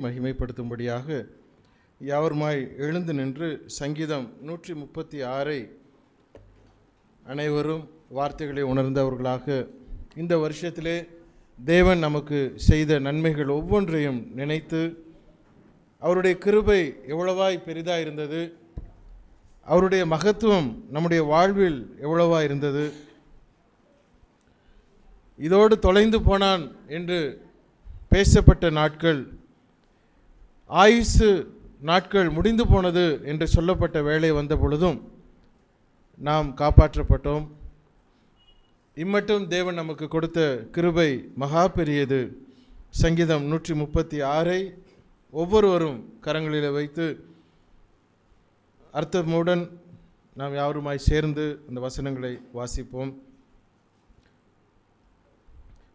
மகிமைப்படுத்தும்படியாக யாவருமாய் எழுந்து நின்று சங்கீதம் நூற்றி முப்பத்தி ஆறை அனைவரும் வார்த்தைகளை உணர்ந்தவர்களாக இந்த வருஷத்திலே தேவன் நமக்கு செய்த நன்மைகள் ஒவ்வொன்றையும் நினைத்து அவருடைய கிருபை எவ்வளவாய் பெரிதாக இருந்தது அவருடைய மகத்துவம் நம்முடைய வாழ்வில் எவ்வளவா இருந்தது இதோடு தொலைந்து போனான் என்று பேசப்பட்ட நாட்கள் ஆயுசு நாட்கள் முடிந்து போனது என்று சொல்லப்பட்ட வேலை வந்த பொழுதும் நாம் காப்பாற்றப்பட்டோம். இம்மட்டும் தேவன் நமக்கு கொடுத்த கிருபை மகா பெரியது. சங்கீதம் நூற்றி முப்பத்தி ஆறை ஒவ்வொருவரும் கரங்களில் வைத்து அர்த்தமுடன் நாம் யாருமாய் சேர்ந்து அந்த வசனங்களை வாசிப்போம்.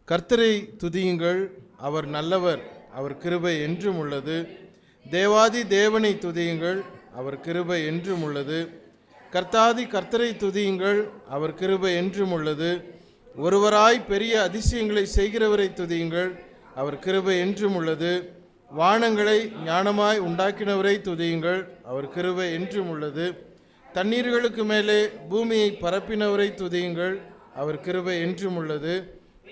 கர்த்தரை துதியுங்கள். அவர் நல்லவர். அவர் கிருபை என்றும் உள்ளது. தேவாதி தேவனை துதியுங்கள் அவர் கிருபை என்றும் உள்ளது. கர்த்தாதி கர்த்தரை துதியுங்கள் அவர் கிருபை என்றும் உள்ளது. ஒருவராய் பெரிய அதிசயங்களை செய்கிறவரை துதியுங்கள் அவர் கிருபை என்றும் உள்ளது. வானங்களை ஞானமாய் உண்டாக்கினவரை துதியுங்கள் அவர் கிருபை என்றும் உள்ளது. தண்ணீர்களுக்கு மேலே பூமியை பரப்பினவரை துதியுங்கள் அவர் கிருபை என்றும் உள்ளது.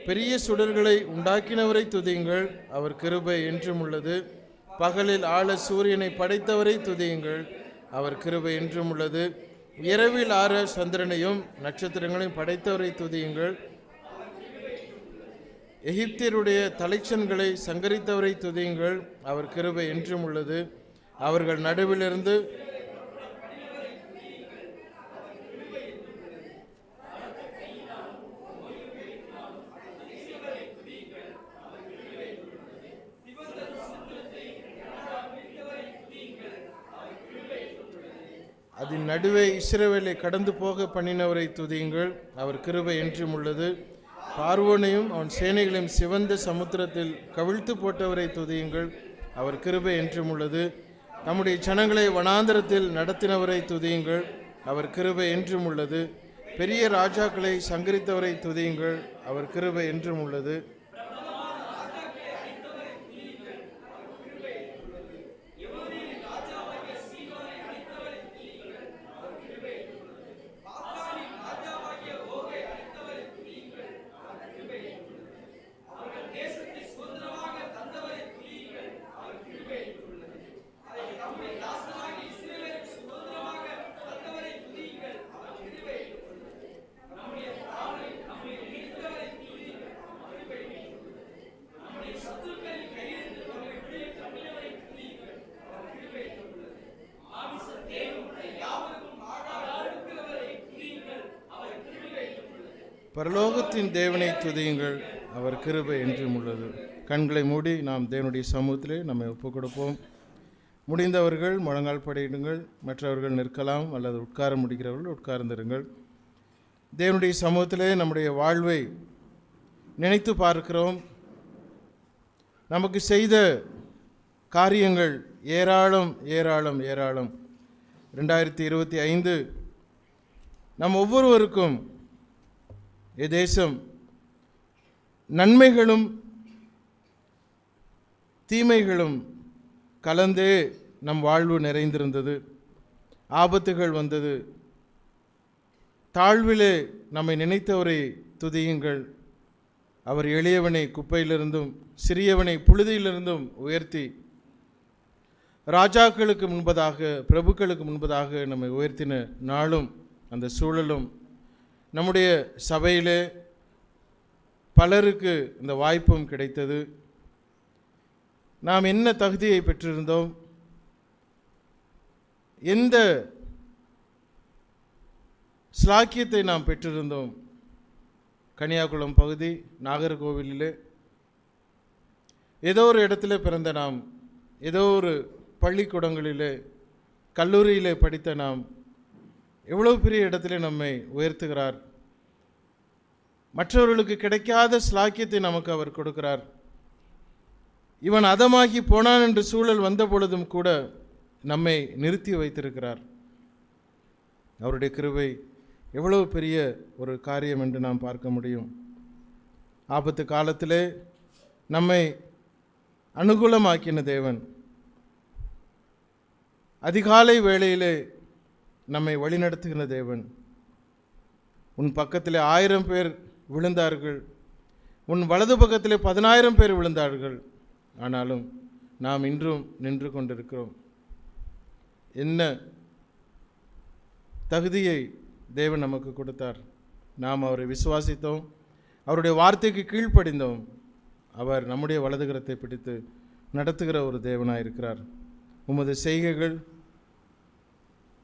பெரிய சுடர்களை உண்டாக்கினவரை துதியுங்கள் அவர் கிருபை என்றும் உள்ளது. பகலில் ஆள சூரியனை படைத்தவரை துதியுங்கள். அவர் கிருபை என்றும் உள்ளது. இரவில் ஆற சந்திரனையும் நட்சத்திரங்களையும் படைத்தவரை துதியுங்கள். எகிப்தியருடைய தலைச்சன்களை சங்கரித்தவரை துதியுங்கள். அவர் கிருபை என்றும் உள்ளது. அவர்கள் நடுவிலிருந்து அதன் நடுவே இஸ்ரவேலை கடந்து போக பண்ணினவரை துதியுங்கள். அவர் கிருபை என்றும் உள்ளது. பார்வோனையும் அவன் சேனைகளையும் சிவந்த சமுத்திரத்தில் கவிழ்த்து போட்டவரை துதியுங்கள். அவர் கிருபை என்றும் உள்ளது. நம்முடைய ஜனங்களை வனாந்திரத்தில் நடத்தினவரை துதியுங்கள். அவர் கிருபை என்றும் உள்ளது. பெரிய ராஜாக்களை சங்கரித்தவரை துதியுங்கள். அவர் கிருபை என்றும் உள்ளது. பரலோகத்தின் தேவனை துதியுங்கள். அவர் கிருபை என்றும் உள்ளது. கண்களை மூடி நாம் தேவனுடைய சமூகத்திலே நம்மை ஒப்புக் கொடுப்போம் முடிந்தவர்கள் முழங்கால் படையிடுங்கள். மற்றவர்கள் நிற்கலாம் அல்லது உட்கார முடிகிறவர்கள் உட்கார்ந்திருங்கள். தேவனுடைய சமூகத்திலே நம்முடைய வாழ்வை நினைத்து பார்க்கிறோம். நமக்கு செய்த காரியங்கள் ஏராளம் ஏராளம் ஏராளம். ரெண்டாயிரத்தி இருபத்தி ஐந்து நம் ஒவ்வொருவருக்கும் தேசம் நன்மைகளும் தீமைகளும் கலந்தே நம் வாழ்வு நிறைந்திருந்தது. ஆபத்துகள் வந்தது. தாழ்விலே நம்மை நினைத்தவரை துதியுங்கள். அவர் எளியவனை குப்பையிலிருந்தும் சிறியவனை புழுதியிலிருந்தும் உயர்த்தி ராஜாக்களுக்கு முன்பதாக பிரபுக்களுக்கு முன்பதாக நம்மை உயர்த்தின நாளும் அந்த சூழலும் நம்முடைய சபையிலே பலருக்கு இந்த வாய்ப்பும் கிடைத்தது. நாம் என்ன தகுதியை பெற்றிருந்தோம்? எந்த ஸ்லாக்கியத்தை நாம் பெற்றிருந்தோம்? கன்னியாகுளம் பகுதி நாகர்கோவிலில். ஏதோ ஒரு இடத்துல பிறந்த நாம் ஏதோ ஒரு பள்ளிக்கூடங்களிலே கல்லூரியிலே படித்த நாம் எவ்வளோ பெரிய இடத்துல நம்மை உயர்த்துகிறார்? மற்றவர்களுக்கு கிடைக்காத ஸ்லாக்கியத்தை நமக்கு அவர் கொடுக்கிறார். இவன் அதமாகி போனான் என்று சூழல் வந்த பொழுதும் கூட நம்மை நிறுத்தி வைத்திருக்கிறார். அவருடைய கிருவை எவ்வளவு பெரிய ஒரு காரியம் என்று நாம் பார்க்க முடியும். ஆபத்து காலத்திலே நம்மை அனுகூலமாக்கின தேவன். அதிகாலை வேளையிலே நம்மை வழிநடத்துகிற தேவன். உன் பக்கத்திலே ஆயிரம் பேர் விழுந்தார்கள். உன் வலது பக்கத்திலே பதினாயிரம் பேர் விழுந்தார்கள். ஆனாலும் நாம் இன்றும் நின்று கொண்டிருக்கிறோம். என்ன தகுதியை தேவன் நமக்கு கொடுத்தார். நாம் அவரை விசுவாசித்தோம். அவருடைய வார்த்தைக்கு கீழ்ப்படிந்தோம். அவர் நம்முடைய வலதுகரத்தை பிடித்து நடத்துகிற ஒரு தேவனாக இருக்கிறார் உமது செய்கைகள்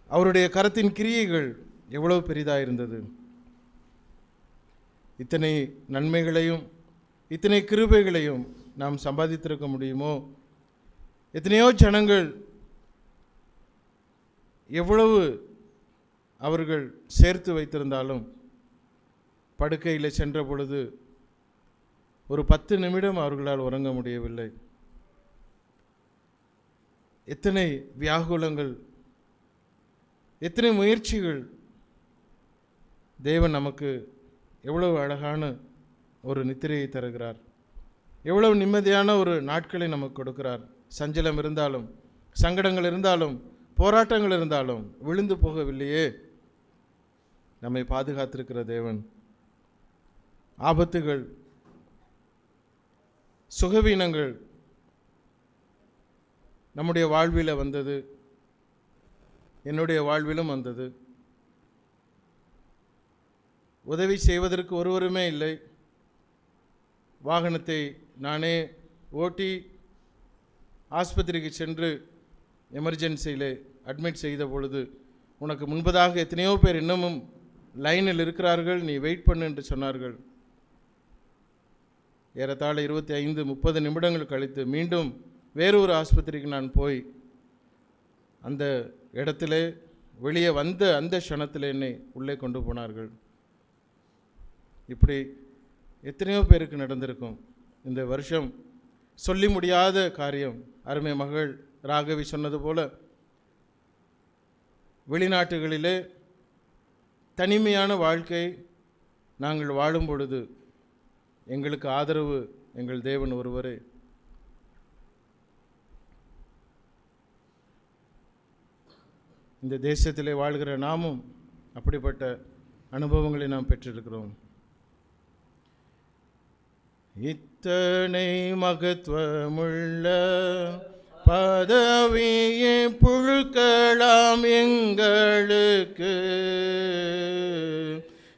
அவருடைய கரத்தின் கிரியைகள் எவ்வளோ பெரிதாக இருந்தது இத்தனை நன்மைகளையும் இத்தனை கிருபைகளையும் நாம் சம்பாதித்திருக்க முடியுமோ? எத்தனையோ ஜனங்கள் எவ்வளவு அவர்கள் சேர்த்து வைத்திருந்தாலும் படுக்கையில் சென்ற பொழுது ஒரு பத்து நிமிடம் அவர்களால் உறங்க முடியவில்லை. எத்தனை வியாகுலங்கள் எத்தனை முயற்சிகள் தேவன் நமக்கு எவ்வளவு அழகான ஒரு நித்திரையை தருகிறார். எவ்வளவு நிம்மதியான ஒரு நாட்களை நமக்கு கொடுக்கிறார். சஞ்சலம் இருந்தாலும் சங்கடங்கள் இருந்தாலும் போராட்டங்கள் இருந்தாலும் விழுந்து போகவில்லையே. நம்மை பாதுகாத்திருக்கிற தேவன். ஆபத்துகள் சுகவீனங்கள் நம்முடைய வாழ்வில் வந்தது. என்னுடைய வாழ்விலும் வந்தது. உதவி செய்வதற்கு ஒருவருமே இல்லை. வாகனத்தை நானே ஓட்டி ஆஸ்பத்திரிக்கு சென்று எமர்ஜென்சியில் அட்மிட் செய்த பொழுது உனக்கு முன்பதாக எத்தனையோ பேர் இன்னமும் லைனில் இருக்கிறார்கள் நீ வெயிட் பண்ணு என்று சொன்னார்கள். ஏறத்தாழ இருபத்தி ஐந்து முப்பது நிமிடங்கள் கழித்து மீண்டும் வேறொரு ஆஸ்பத்திரிக்கு நான் போய் அந்த இடத்துல வெளியே வந்த அந்த க்ஷணத்தில் என்னை உள்ளே கொண்டு போனார்கள். இப்படி எத்தனையோ பேருக்கு நடந்திருக்கும் இந்த வருஷம் சொல்லி முடியாத காரியம். அருமை மகள் ராகவி சொன்னது போல் வெளிநாட்டுகளிலே தனிமையான வாழ்க்கை நாங்கள் வாழும் பொழுது எங்களுக்கு ஆதரவு எங்கள் தேவன் ஒருவரே. இந்த தேசத்திலே வாழ்கிற நாமும் அப்படிப்பட்ட அனுபவங்களை நாம் பெற்றிருக்கிறோம். இத்தனை மகத்துவமுள்ள பதவியை புழுக்கலாம் எங்களுக்கு.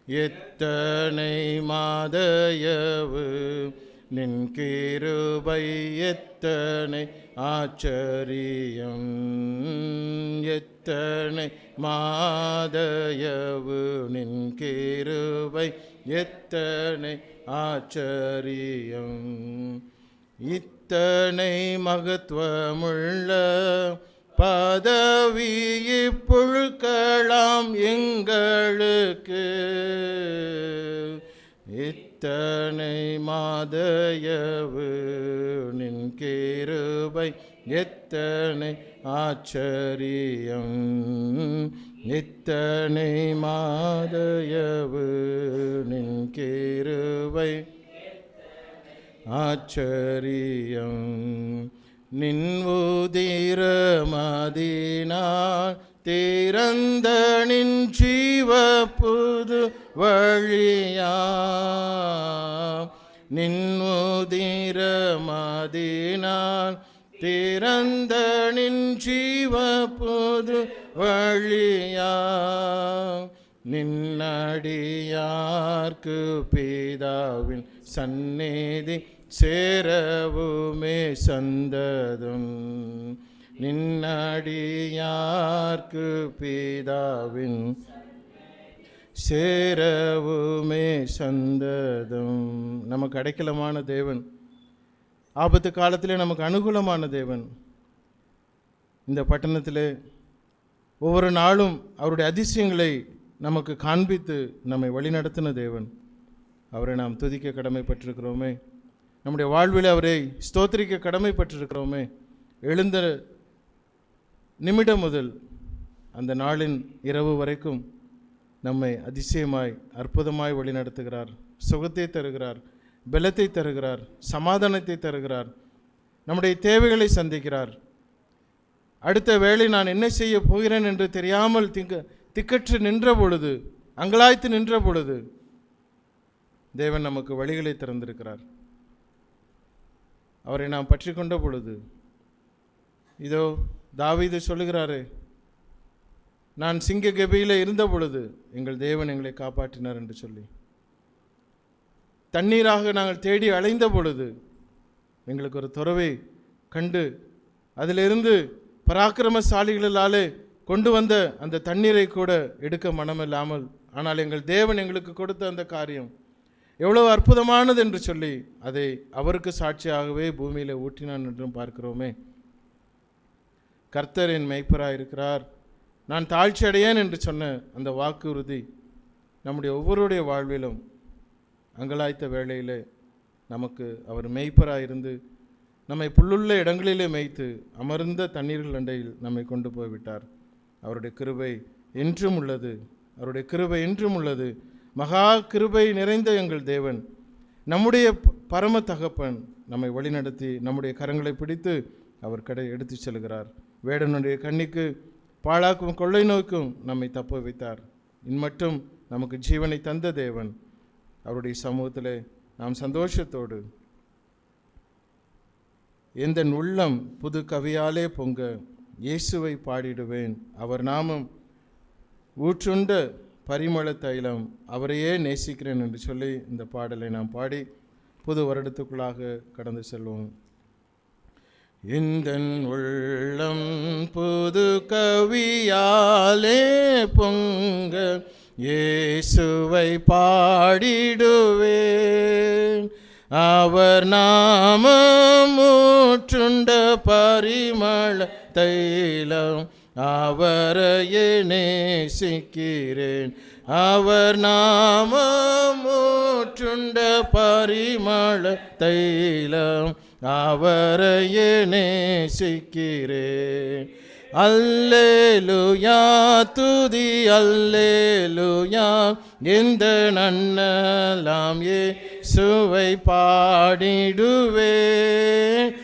எத்தனை மாதயவு நின் கிருபை எத்தனை ஆச்சரியம். எத்தனை மாதயவு நின் கிருபை எத்தனை ஆச்சரியம். இத்தனை மகத்துவமுள்ள பதவி புழுக்கலாம் எங்களுக்கு. இத்தனை மாதயவு நின் கிருபை எத்தனை ஆச்சரியம். நித்தனை மாதயவு நின் கேருவை ஆச்சரியம் நின் உதிரமதினால் திறந்த நின் ஜீவ புது வழியா நின் உதிரமதினால் திறந்த நின் ஜீவ புது வழியா நின்னடியார்க்கு பிதாவின் சந்நிதி சேரவுமே சந்ததும். நின்னடியார்க்கு பிதாவின் சேரவுமே சந்ததும். நமக்கு அடைக்கலமான தேவன். ஆபத்து காலத்திலே நமக்கு அனுகூலமான தேவன். இந்த பட்டணத்தில் ஒவ்வொரு நாளும் அவருடைய அதிசயங்களை நமக்கு காண்பித்து நம்மை வழிநடத்தின தேவன். அவரை நாம் துதிக்க கடமைப்பட்டிருக்கிறோமே. நம்முடைய வாழ்வில் அவரை ஸ்தோத்திரிக்க கடமைப்பட்டிருக்கிறோமே. எழுந்த நிமிடம் முதல் அந்த நாளின் இரவு வரைக்கும் நம்மை அதிசயமாய் அற்புதமாய் வழிநடத்துகிறார். சுகத்தை தருகிறார் பலத்தை தருகிறார் சமாதானத்தை தருகிறார். நம்முடைய தேவைகளை சந்திக்கிறார். அடுத்த வேளை நான் என்ன செய்ய போகிறேன் என்று தெரியாமல் திங்க திக்கற்று நின்ற பொழுது அங்கலாய்த்து நின்ற பொழுது தேவன் நமக்கு வழிகளை திறந்திருக்கிறார். அவரை நாம் பற்றி கொண்ட பொழுது இதோ தாவீது சொல்லுகிறாரே நான் சிங்க கபியில் இருந்த பொழுது எங்கள் தேவன் எங்களை காப்பாற்றினார் என்று சொல்லி. தண்ணீராக நாங்கள் தேடி அலைந்த பொழுது எங்களுக்கு ஒரு துறவை கண்டு அதிலிருந்து பராக்கிரமசாலிகளாலே கொண்டு வந்த அந்த தண்ணீரை கூட எடுக்க மனமில்லாமல் ஆனால் எங்கள் தேவன் எங்களுக்கு கொடுத்த அந்த காரியம் எவ்வளவு அற்புதமானது என்று சொல்லி அதை அவருக்கு சாட்சியாகவே பூமியில் ஊற்றினான் என்றும் பார்க்கிறோமே. கர்த்தர் என் மெய்ப்பராக இருக்கிறார். நான் தாழ்ச்சி அடையேன் என்று சொன்ன அந்த வாக்குறுதி நம்முடைய ஒவ்வொருடைய வாழ்விலும் அங்கலாய்த்த வேளையிலே நமக்கு அவர் மெய்ப்பராக இருந்து நம்மை புல்லுள்ள இடங்களிலே மேய்த்து அமர்ந்த தண்ணீர்கள் அண்டையில் நம்மை கொண்டு போய்விட்டார். அவருடைய கிருபை என்றும் உள்ளது. அவருடைய கிருபை என்றும் உள்ளது. மகா கிருபை நிறைந்த எங்கள் தேவன். நம்முடைய பரம தகப்பன் நம்மை வழிநடத்தி நம்முடைய கரங்களை பிடித்து அவர் கடை எடுத்துச் செல்கிறார். வேடனுடைய கண்ணிக்கு பாழாக்கும் கொள்ளை நோய்க்கும் நம்மை தப்ப வைத்தார். இன்மட்டும் நமக்கு ஜீவனை தந்த தேவன். அவருடைய சமூகத்தில் நாம் சந்தோஷத்தோடு எந்த உள்ளம் புது கவியாலே பொங்க இயேசுவை பாடிடுவேன். அவர் நாமம் ஊற்றுண்ட பரிமள தைலம் அவரையே நேசிக்கிறேன் என்று சொல்லி இந்த பாடலை நாம் பாடி புது வருடத்துக்குள்ளாக கடந்து செல்வோம். இந்த உள்ளம் புது கவியாலே பொங்க இயேசுவை பாடிடுவேன். அவர் நாமம் ஊற்றுண்ட பரிமள தைலம் அவரையே நேசிக்கிறேன். அவர் நாமம் ஊற்றுண்ட பரிமள தைலம் அவரையே நேசிக்கிறேன். அல்லேலுயா துதி அல்லேலுயா இந்த நன்னலாம் ஏ சுவை பாடிடுவே.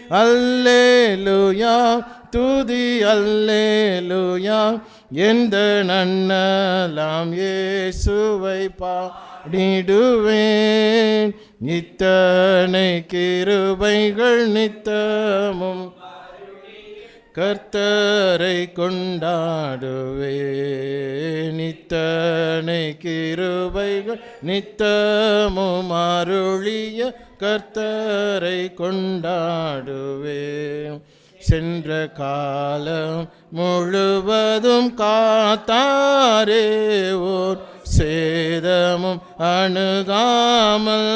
அல்லேலுயா துதி அல்லேலுயா எந்த நன்னலாம் இயேசுவை பாடிடுவேன் இத்தனை கிருபைகள் நித்தமும் கர்த்தரை கொண்டாடுவே நித்தனை கிருபைகள் நித்தமும் அருளிய கர்த்தரை கொண்டாடுவே சென்ற காலம் முழுவதும் காத்தாரே ஓர் சேதமும் அணுகாமல்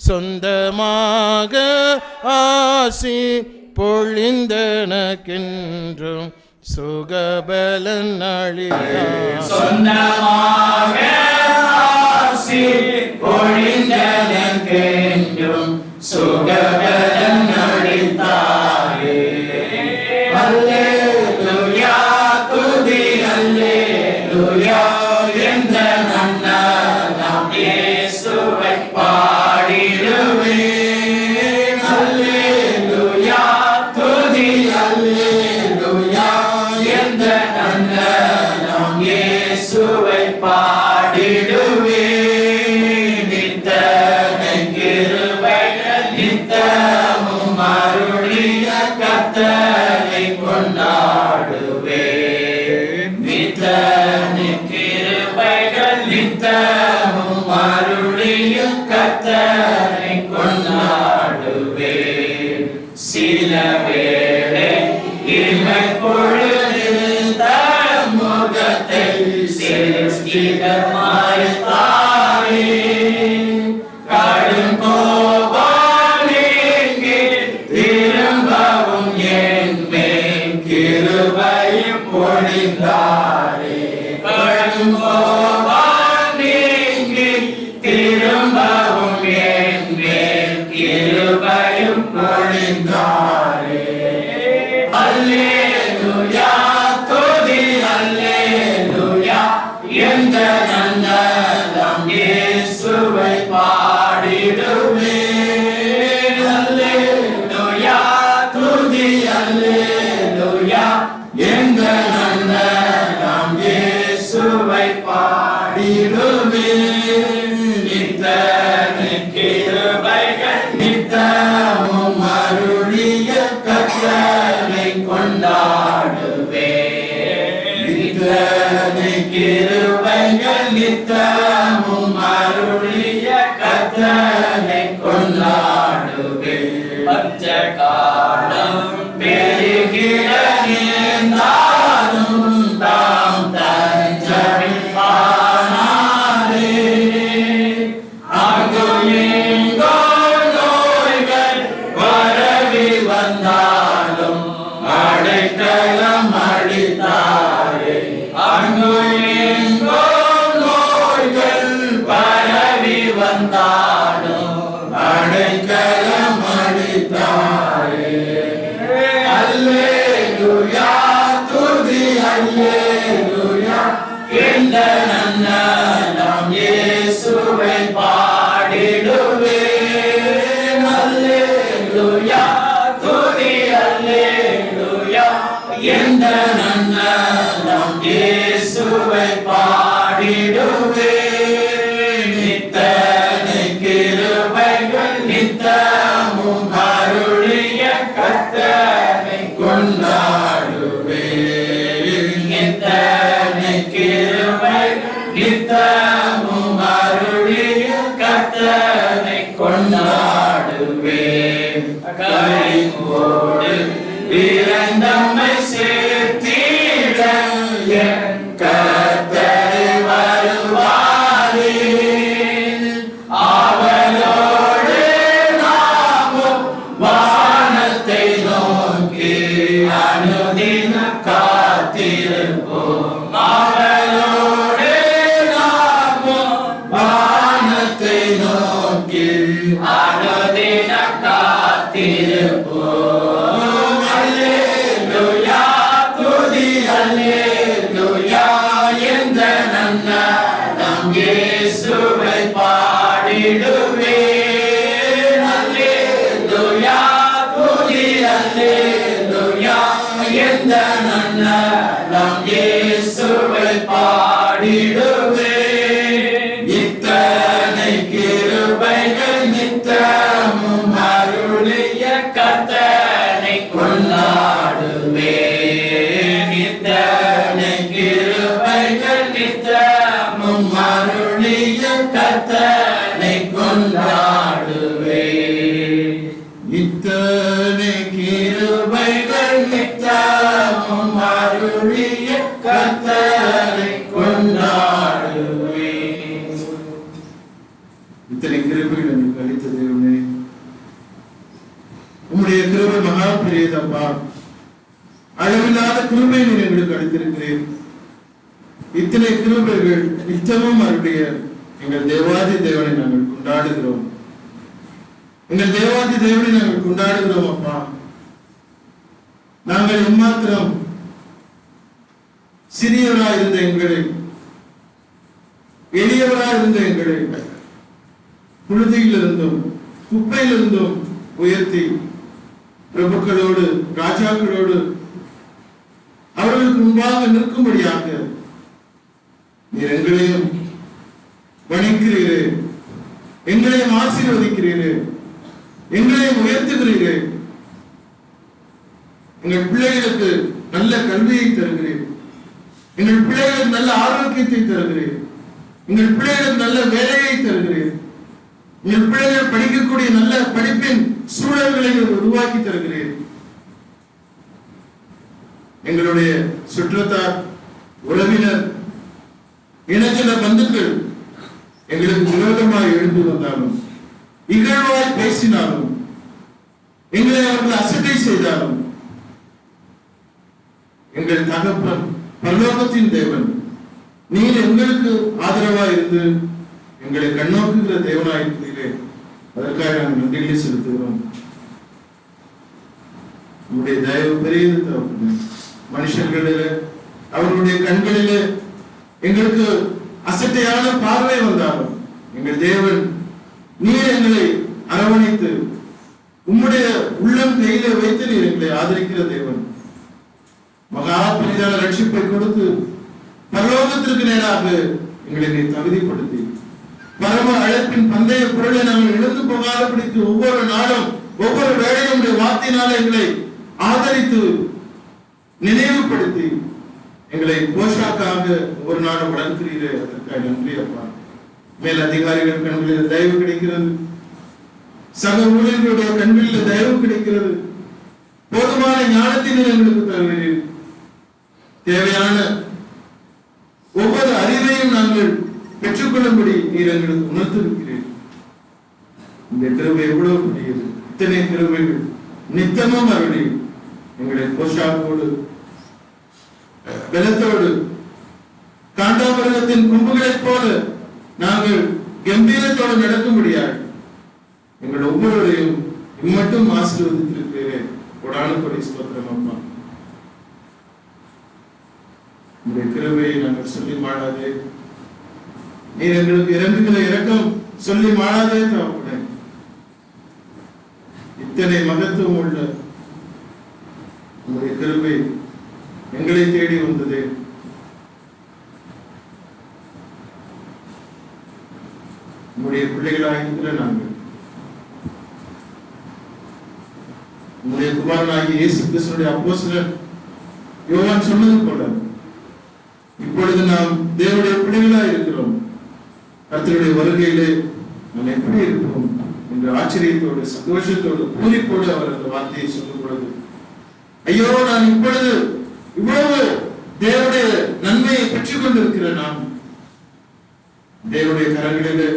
சொந்தமாக ஆசி பொழிந்தனக்கென்றும் சுகபலன் அளித்தார். சொந்தமாக பொழிந்தனக்கென்றும் சுகபலன் கிருபைகள் நித்தமும் பிறந்தம்மை கிருபைகள் நித்தமும் கிருபை அளித்திருக்கிறேன் இத்தனை கிருபைகள் நிச்சயமும் அவருடைய எங்கள் தேவாதி தேவனை நாங்கள் கொண்டாடுகிறோம். எங்கள் தேவாதி தேவனை நாங்கள் கொண்டாடுகிறோம் அப்பா. நாங்கள் எம்மாத்திரம் சிறியவராய் இருந்த எங்களை எளியவராய் இருந்த எங்களை புழுதியிலிருந்தும் குப்பையிலிருந்தும் உயர்த்தி பிரபுக்களோடு ராஜாக்களோடு அவர்களுக்கு முன்பாக நிற்கும்படியாக நீர் எங்களையும் வணிக்கிறீரே எங்களையும் ஆசீர்வதிக்கிறீரே எங்களையும் உயர்த்துகிறீரே. எங்கள் பிள்ளைகளுக்கு நல்ல கல்வியை தருகிறேன். எங்கள் பிள்ளைகளுக்கு நல்ல ஆரோக்கியத்தை தருகிறேன். எங்கள் பிள்ளைகளுக்கு நல்ல வேலையை தருகிறேன். எங்கள் பிள்ளைகள் படிக்கக்கூடிய நல்ல படிப்பின் சூழல்களை உருவாக்கி தருகிறேன். எங்களுடைய சுற்றத்தார் உறவினர் இனஜன பந்துக்கள் எங்களுக்கு விரோதமாக எழுந்து வந்தாலும் இகழ்வாய் பேசினாலும் எங்களை அவர்கள் அசட்டை செய்தாலும் எங்கள் தகப்பன் பரலோகத்தின் தேவன் நீர் எங்களுக்கு ஆதரவா இருந்து எங்களை கண்ணோக்குகிற தேவனாய் அதற்காக நாங்கள் நன்றிகளை செலுத்துகிறோம் உங்களுடைய தயவு பெரியது தகப்பனே. மனுஷர்களிலே அவர்களுடைய கண்களிலே எங்களுக்கு அசட்டையான பார்வை வந்தாலும் எங்கள் தேவன் நீர் எங்களை அரவணைத்து உம்முடைய உள்ளம் கையில வைத்து நீர் எங்களை ஆதரிக்கிற தேவன். மகா புனிதான ரட்சிப்பை கொடுத்து பரலோகத்திற்கு நேராக எங்களை நீ தகுதிப்படுத்தி பரம அழைப்பின் பந்தய குரலை நாங்கள் இழந்து போகாதபடிக்கு ஒவ்வொரு நாளும் ஒவ்வொரு வேளையும் வார்த்தையினால வார்த்தையினால் எங்களை ஆதரித்து நினைவுபடுத்தி எங்களை போஷாக்காக ஒரு நாடு வளர்க்கிறீரே அதற்காக நன்றி அப்பா. மேல் அதிகாரிகள் கண்களில் தயவு கிடைக்கிறது. சக ஊழியர்களுடைய கண்களில் தயவு கிடைக்கிறது. போதுமான ஞானத்தினை எங்களுக்கு தருகிறீர். தேவையான ஒவ்வொரு அறிவையும் நாங்கள் பெற்றுக்கொள்ளும்படி நீர் எங்களுக்கு உணர்த்திருக்கிறீர். இந்த கிருபை எவ்வளவு பெரியது. இத்தனை கிருபைகள் நித்தமும் அருளி எங்களை போஷாக்கோடு பலத்தோடு காண்டாமிருகத்தின் கொம்புகளைப் போல நாங்கள் கம்பீரத்தோடு நடக்கும்படியாக எங்கள் ஒவ்வொருவரையும் இம்மட்டும் ஆசீர்வதித்திருக்கிறேன். கொடான கொடி ஸ்தோத்திரம் அப்பா உங்களுடைய கிருவையை நாங்கள் சொல்லி மாடாதே நீர் எங்களுக்கு இறங்குகிற இறக்கம் சொல்லி மாடாதே தகப்பனே. இத்தனை மகத்துவம் உள்ள உங்களுடைய கிருவை எங்களை தேடி வந்தது. உங்களுடைய பிள்ளைகளாகிற நாங்கள். உங்களுடைய குமாரனாகி இயேசு கிறிஸ்துடைய அப்போஸ்தலர் யோகான் சொன்னது போல இப்பொழுது நாம் தேவனுடைய பிள்ளைகளாய் இருக்கிறோம். கர்த்தருடைய வருகையிலே நாம் எப்படி இருப்போம் என்ற ஆச்சரியத்தோடு சந்தோஷத்தோடு பூரிப்போடு அவர் அந்த வார்த்தையை சொல்லும் பொழுது ஐயோ நான் இப்பொழுது இவ்வளவு தேவனுடைய நன்மையை பெற்றுக் கொண்டிருக்கிற நாம் தேவனுடைய கரங்களிலே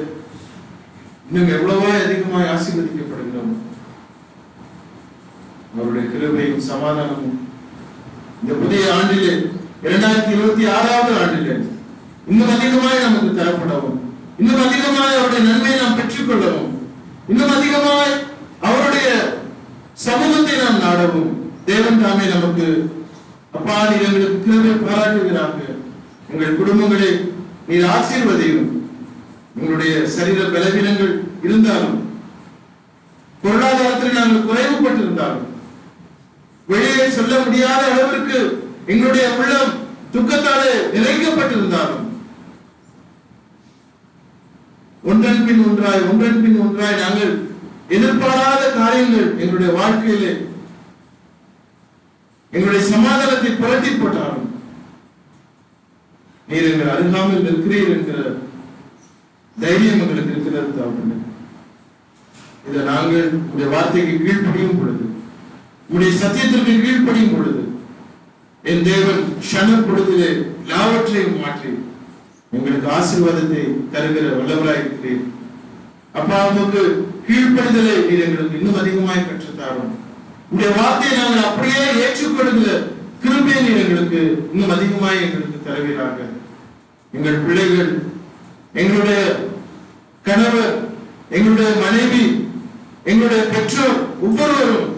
இன்னும் எவ்வளவோ அதிகமாய் ஆசீர்வதிக்கப்படுகிறோம். அவருடைய கிருபையும் சமாதானமும் இந்த புதிய ஆண்டிலே இரண்டாயிரத்தி இருபத்தி ஆறாவது ஆண்டிலே இன்னும் அதிகமாய் நமக்கு தரப்படவும் இன்னும் அதிகமாய் அவருடைய நன்மையை நாம் பெற்றுக்கொள்ளவும் இன்னும் அதிகமாய் அவருடைய சமூகத்தை நாம் நாடவும் தேவன் தாமே நமக்கு அப்பா நீர் எங்களுக்கு கிருபை பாராட்டுகிறார்கள் உங்கள் குடும்பங்களை நீர் ஆசீர்வதையும். உங்களுடைய சரீர பலவீனங்கள் இருந்தாலும் பொருளாதாரத்தில் நாங்கள் குறைவுபட்டிருந்தாலும் வெளியே சொல்ல முடியாத அளவிற்கு எங்களுடைய உள்ளம் துக்கத்தாலே நிறைக்கப்பட்டிருந்தாலும் ஒன்றன் பின் ஒன்றாய் ஒன்றன் பின் ஒன்றாய் நாங்கள் எதிர்பாராத காரியங்கள் எங்களுடைய வாழ்க்கையிலே எங்களுடைய சமாதானத்தை புரட்டி போட்டாலும் நீர் எங்கள் அருகாமல் நிற்கிறீர் என்கிற தைரியம் எங்களுக்கு இருக்கிறது தகப்பனே. இதை நாங்கள் உடைய வார்த்தைக்கு கீழ்ப்படியும் பொழுது உடைய சத்தியத்திற்கு கீழ்ப்படியும் பொழுது என் தேவன் ஷன பொழுதிலே எல்லாவற்றையும் மாற்றி எங்களுக்கு ஆசீர்வாதத்தை தருகிற வல்லவராயிருக்கிறேன் அப்பா உமக்கு கீழ்ப்படிதலை நீர் எங்களுக்கு இன்னும் அதிகமாய் கற்றுத்தாரும் உடைய வார்த்தையை நாங்கள் அப்படியே ஏற்று கிருபையை எங்களுக்கு இன்னும் அதிகமாய் எங்களுக்கு தருவீராக எங்கள் பிள்ளைகள் எங்களுடைய கணவர் எங்களுடைய மனைவி எங்களுடைய பெற்றோர் ஒவ்வொருவரும்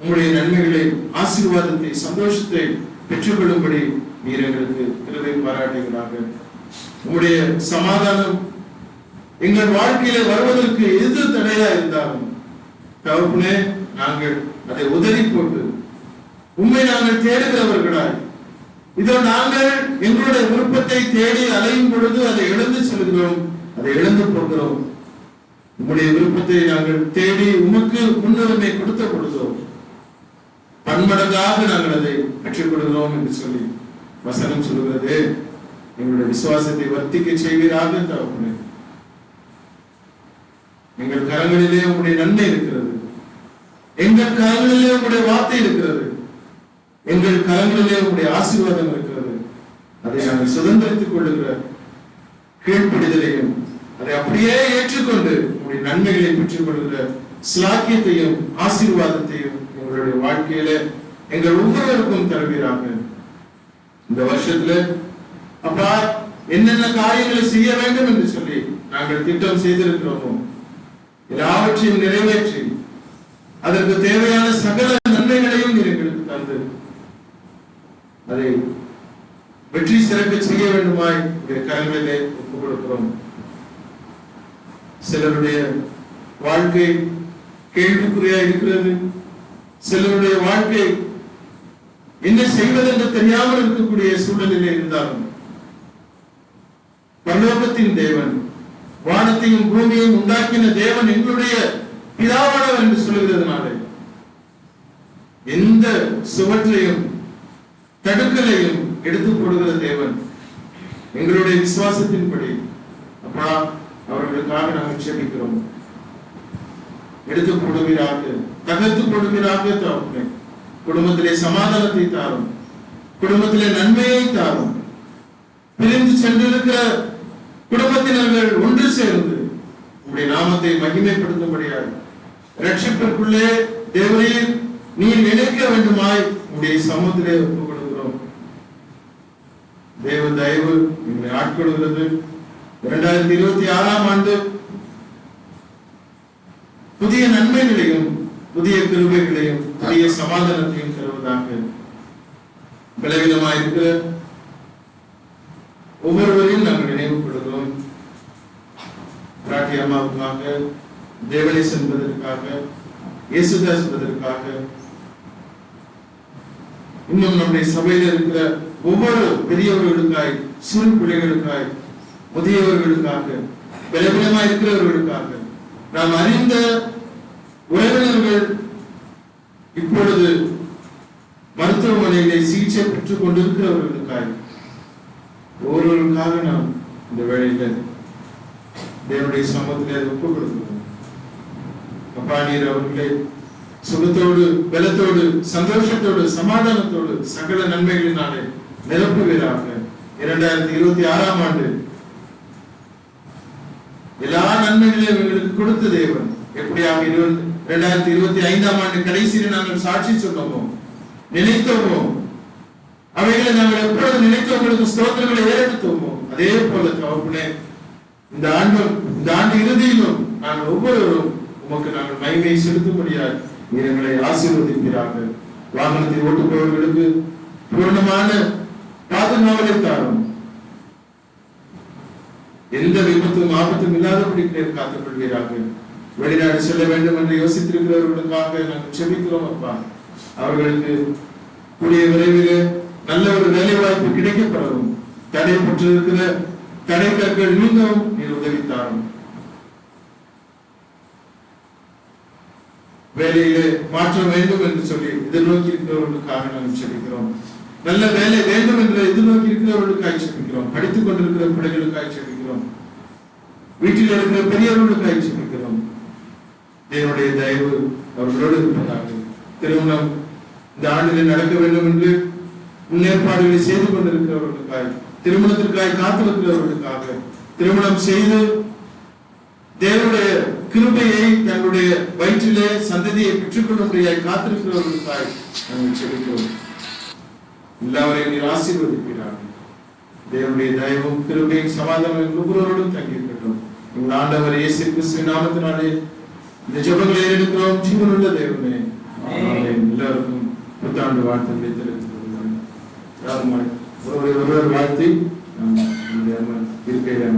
உங்களுடைய நன்மைகளை ஆசீர்வாதத்தை சந்தோஷத்தை பெற்றுக்கொள்ளும்படி நீர் எங்களுக்கு கிருபை பாராட்டுகிறார்கள். உங்களுடைய சமாதானம் எங்கள் வாழ்க்கையில வருவதற்கு எது தடையா இருந்தாலும் தகப்பனே நாங்கள் அதை உதறி போட்டு உண்மை நாங்கள் தேடுகிறவர்களாய். இதோ நாங்கள் எங்களுடைய விருப்பத்தை தேடி அலையும் பொழுது அதை இழந்து செல்கிறோம் அதை இழந்து போகிறோம். உங்களுடைய விருப்பத்தை நாங்கள் தேடி உமக்கு முன்னுரிமை கொடுத்த கொடுத்தோம் பன்மடங்காக நாங்கள் அதை பெற்றுக் கொடுக்கிறோம் என்று சொல்லி வசனம் சொல்கிறது. எங்களுடைய விசுவாசத்தை வர்த்திக்க செய்வீராக தகப்பனே எங்கள் கரங்களிலே உங்களுடைய நன்மை இருக்கிறது. எங்கள் கரங்களிலே உங்களுடைய வார்த்தை இருக்கிறது. எங்கள் கரங்களிலே உங்களுடைய ஆசீர்வாதம் இருக்கிறது. அதை நாங்கள் சுதந்திரித்துக் கொள்ளுகிற கீழ்ப்படிதலையும் அதை அப்படியே ஏற்றுக்கொண்டு உங்களுடைய நன்மைகளை பெற்றுக் கொள்கிற சிலாக்கியத்தையும் ஆசீர்வாதத்தையும் எங்களுடைய வாழ்க்கையில எங்கள் ஒவ்வொருவருக்கும் தருவீராக. இந்த வருஷத்துல அப்பா என்னென்ன காரியங்களை செய்ய வேண்டும் என்று சொல்லி நாங்கள் திட்டம் செய்திருக்கிறோமோ எல்லாவற்றையும் நிறைவேற்றி அதற்கு தேவையான சகல நன்மைகளையும் எங்களுக்கு தந்து அதை வெற்றி சிறப்பு செய்ய வேண்டுமாய் உடைய கரங்களிலே ஒப்புக் கொடுக்கிறோம் சிலருடைய வாழ்க்கை கேள்விக்குறியா இருக்கிறது. சிலருடைய வாழ்க்கை என்ன செய்வது என்று தெரியாமல் இருக்கக்கூடிய சூழ்நிலை இருந்தாலும் பரலோகத்தின் தேவன் வானத்தையும் பூமியையும் உண்டாக்கின தேவன் எங்களுடைய பிதாவானவர் என்று சொல்லுகிறதுனாலே எந்த சுவற்றையும் தடுக்கலையும் எடுத்துக் போடுகிற தேவன் எங்களுடைய விசுவாசத்தின்படி. அப்பா அவர்களுக்காக நாங்கள் செபிக்கிறோம். எடுத்துக் போடுவீராக தகர்த்து போடுவீராக குடும்பத்திலே சமாதானத்தை தாரும். குடும்பத்திலே நன்மையை தாரும். பிரிந்து சென்றிருக்கிற குடும்பத்தினர்கள் ஒன்று சேர்ந்து உங்களுடைய நாமத்தை மகிமைப்படுத்தும்படியாக ரட்சிப்பிற்குள்ளே தேவரீர் நீ நினைக்க வேண்டுமாய் உங்களுடைய சமூகத்திலே தேவ தயவு எங்களை ஆட்கொள்கிறது இரண்டாயிரத்தி இருபத்தி ஆறாம் ஆண்டு புதிய நன்மைகளையும் புதிய கிருபைகளையும் புதிய சமாதானத்தையும் தருவதாக பலவீனமாயிருக்கிற ஒவ்வொருவரையும் நாங்கள் நினைவுபடுகிறோம் பிராட்டி அம்மாவுக்காக தேவனேஸ் என்பதற்காக இயேசுதாஸ் என்பதற்காக இன்னும் நம்முடைய சபையில் இருக்கிற ஒவ்வொரு பெரியவர்களுக்காய் சிறு பிள்ளைகளுக்காய் முதியவர்களுக்காக பலவீனமாய் இருக்கிறவர்களுக்காக நாம் அறிந்த உறவினர்கள் இப்பொழுது மருத்துவமனையிலே சிகிச்சை பெற்றுக் கொண்டிருக்கிறவர்களுக்காய் ஒவ்வொருவருக்காக நாம் இந்த வேளையில தேவனுடைய சமூகத்திலே அதை ஒப்புக் கொடுக்கிறோம் அப்பாணியர் அவர்களே அவர்களை சுகத்தோடு பலத்தோடு சந்தோஷத்தோடு சமாதானத்தோடு சகல நன்மைகளினாலே நிரப்புவீராக இரண்டாயிரத்தி இருபத்தி ஆறாம் ஆண்டு. எல்லா நன்மைகளையும் எங்களுக்கு கொடுத்த தேவன். எப்படியாக இருபது இரண்டாயிரத்தி இருபத்தி ஐந்தாம் ஆண்டு கடைசியில் நாங்கள் சாட்சி சொன்னோமோ நினைத்தோமோ அவைகளை நாங்கள் எப்பொழுது நினைத்தவங்களுக்கு ஸ்தோத்திரங்களை ஏறெடுத்தோமோ அதே போல தகப்பனே இந்த ஆண்டு இந்த ஆண்டு இறுதியிலும் நாங்கள் ஒவ்வொருவரும் உமக்கு நாங்கள் மகிமையை செலுத்தும்படியாக எங்களை ஆசீர்வதிக்கிறார்கள் வாகனத்தை ஓட்டுபவர்களுக்கு பூர்ணமான பாதுகாவலை தாரும் எந்த விபத்தும் ஆபத்தும் இல்லாதபடி நீர் காத்துக் கொள்வீராக வெளிநாடு செல்ல வேண்டும் என்று யோசித்திருக்கிறவர்களுக்காக நாங்கள் செபிக்கிறோம் அப்பா. அவர்களுக்கு கூடிய விரைவில் நல்ல ஒரு வேலை வாய்ப்பு கிடைக்கப்படவும் தடைப்பட்டிருக்கிற தடை கற்கள் நீங்கவும் நீர் உதவித்தாரும் வேலையிலே மாற்றம் வேண்டும் என்று சொல்லி எதிர்நோக்கி இருக்கிறவர்களுக்காக நாங்கள் செபிக்கிறோம். நல்ல வேலை வேண்டும் என்று எதிர்நோக்கி இருக்கிறவர்களுக்காக செபிக்கிறோம் படித்துக் கொண்டிருக்கிற பிள்ளைகளுக்காக செபிக்கிறோம் வீட்டில் இருக்கிற பெரியவர்களுக்காக செபிக்கிறோம் தேவனுடைய தயவு அவர்களோடு இருப்பதாக. திருமணம் இந்த ஆண்டில் நடக்க வேண்டும் என்று முன்னேற்பாடுகளை செய்து கொண்டிருக்கிறவர்களுக்காக திருமணத்திற்காக காத்திருக்கிறவர்களுக்காக திருமணம் செய்து தேவனுடைய கிருபையை தன்னுடைய வயிற்றிலே சந்ததியை பெற்றுக்கொள்ளும்படியாய் காத்திருக்கிறவர்களுக்காய் நாங்கள் செபிக்கிறோம். எல்லாவரையும் நீர் ஆசீர்வதிக்கிறார் தேவனுடைய தயவும் கிருபையும் சமாதானம் ஒவ்வொருவரோடும் தங்கியிருக்கட்டும் உங்கள் ஆண்டவர் இயேசு கிறிஸ்துவின் நாமத்தினாலே இந்த ஜெபங்களை எடுக்கிறோம் ஜீவனுள்ள தேவனே ஆமென். எல்லாருக்கும் புத்தாண்டு வாழ்த்துக்களை தெரிவித்துக் கொள்கிறேன் யாரும் ஒருவரை ஒருவர் வாழ்த்தி நாம் நம்முடைய அமர் இருக்கையிலே